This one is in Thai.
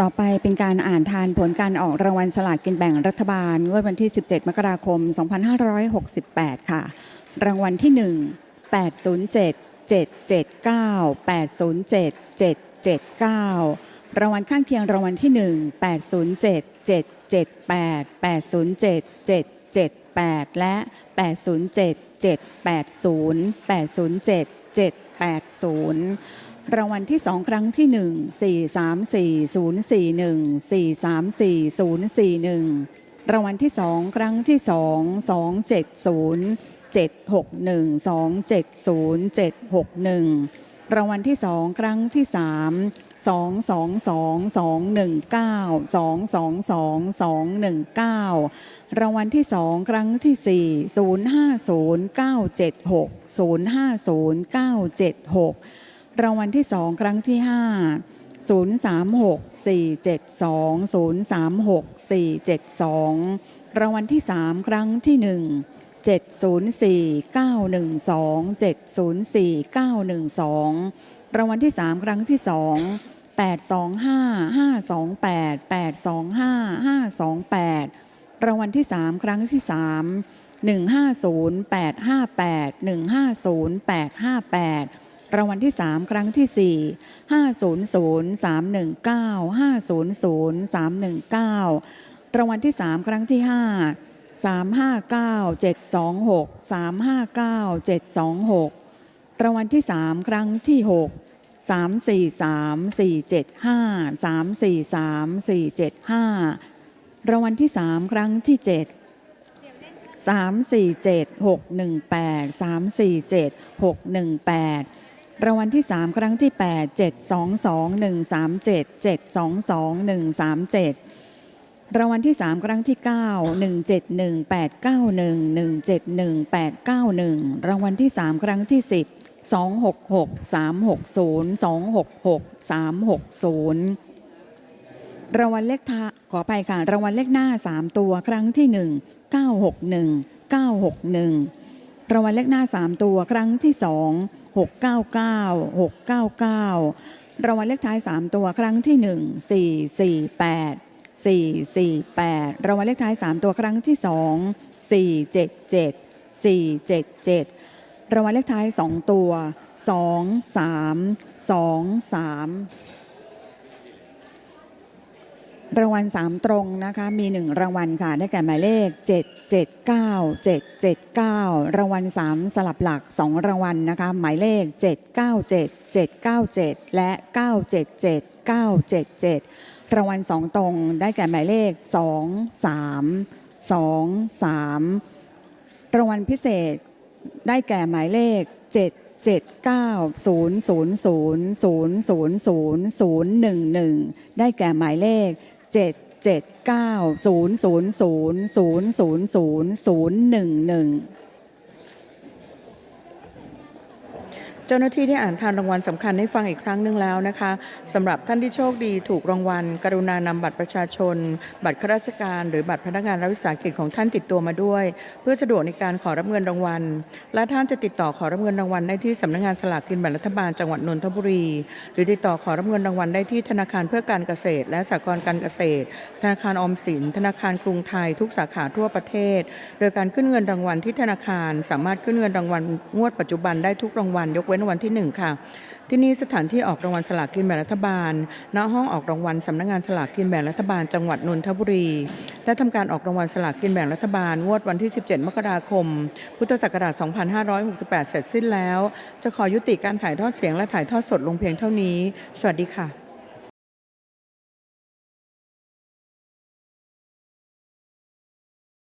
ต่อไปเป็นการอ่านทานผลการออกรางวัลสลากกินแบ่งรัฐบาลงวดวันที่ 17 มกราคม 2568 ค่ะ รางวัลที่ 1 807 779 807 779 รางวัลข้างเคียงรางวัลที่ 1 807 778 807 778 และ 807 780 807 780 รางวัลที่สองครั้งที่หนึ่งสี่สามสี่ศูนย์สี่หนึ่งสี่สามสี่ศูนย์สี่หนึ่งรางวัลที่สองครั้งที่สองสองเจ็ดศูนย์เจ็ดหกหนึ่งสองเจ็ดศูนย์เจ็ดหกหนึ่งรางวัลที่สองครั้งที่สามสองสองสองสองหนึ่งเก้าสองสองสองสองหนึ่งเก้ารางวัลที่สองครั้งที่สี่ศูนย์ห้าศูนย์เก้าเจ็ดหกศูนย์ห้าศูนย์เก้าเจ็ดหก รางวัลที่2ครั้งที่5 036 472 036 472รางวัลที่3ครั้งที่1 704 912 704 912รางวัลที่3ครั้งที่2 825 528 825 528รางวัลที่3ครั้งที่3 150 858 150 858 รางวัลที่ 3 ครั้งที่ 4 500 319 500 319 รางวัลที่ 3 ครั้งที่ 5 359 726 359 726 รางวัลที่ 3 ครั้งที่ 6 343 475 343 475รางวัลที่3ครั้งที่7 347 618 347 618 รางวัลที่ 3 ครั้งที่ 8 722 137 722 137 รางวัลที่ 3 ครั้งที่ 9 171 891 171 891 รางวัลที่ 3 ครั้งที่ 10 266 360 266 360รางวัลเลขท้าขอไปค่ะ รางวัลเลขหน้า 3 ตัวครั้งที่ 1 961 961 รางวัลเลขหน้า 3 ตัวครั้งที่ 2 699 699 รางวัลเลขท้าย 3 ตัวครั้งที่ 1 448 448 รางวัลเลขท้าย 3 ตัวครั้งที่ 2 477 477 รางวัลเลขท้าย 2 ตัว 2 3 2 3 รางวัล 3 ตรงนะคะมี 1 รางวัลค่ะได้แก่หมายเลข 779 779 รางวัล 3 สลับหลัก 2 รางวัลนะคะหมายเลข 797 797 และ 977 977 รางวัล 2 ตรงได้แก่หมายเลข 2 3 2 3 รางวัลพิเศษได้แก่หมายเลข 7 7 9 0 0 0 0 0 0 0 1 1 ได้แก่หมายเลข 7 7 9 0 0 0 0 0 0 0 1 1 เจ้าหน้าที่ได้อ่านทานรางวัลสำคัญให้ฟังอีกครั้งหนึ่งแล้วนะคะสำหรับท่านที่โชคดีถูกรางวัล กรุณานำบัตรประชาชน บัตรข้าราชการ หรือบัตรพนักงานรัฐวิสาหกิจของท่านติดตัวมาด้วย เพื่อสะดวกในการขอรับเงินรางวัล และท่านจะติดต่อขอรับเงินรางวัลได้ที่สำนักงานสลากกินแบ่งรัฐบาลจังหวัดนนทบุรี หรือติดต่อขอรับเงินรางวัลได้ที่ธนาคารเพื่อการเกษตร และสหกรณ์การเกษตร ธนาคารออมสิน ธนาคารกรุงไทยทุกสาขาทั่วประเทศ โดยการขึ้นเงินรางวัลที่ธนาคารสามารถขึ้นเงินรางวัลงวดปัจจุบันได้ทุกรางวัลยกเว้นว้นวันที่หนึ่งค่ะ ที่นี่สถานที่ออกรางวัลสลากกินแบ่งรัฐบาล ณ ห้องออกรางวัลสำนักงานสลากกินแบ่งรัฐบาลจังหวัดนนทบุรี และทำการออกรางวัลสลากกินแบ่งรัฐบาลงวดวันที่ 17 มกราคม พุทธศักราช 2568 เสร็จสิ้นแล้ว จะขอยุติการถ่ายทอดเสียงและถ่ายทอดสดลงเพียงเท่านี้ สวัสดีค่ะ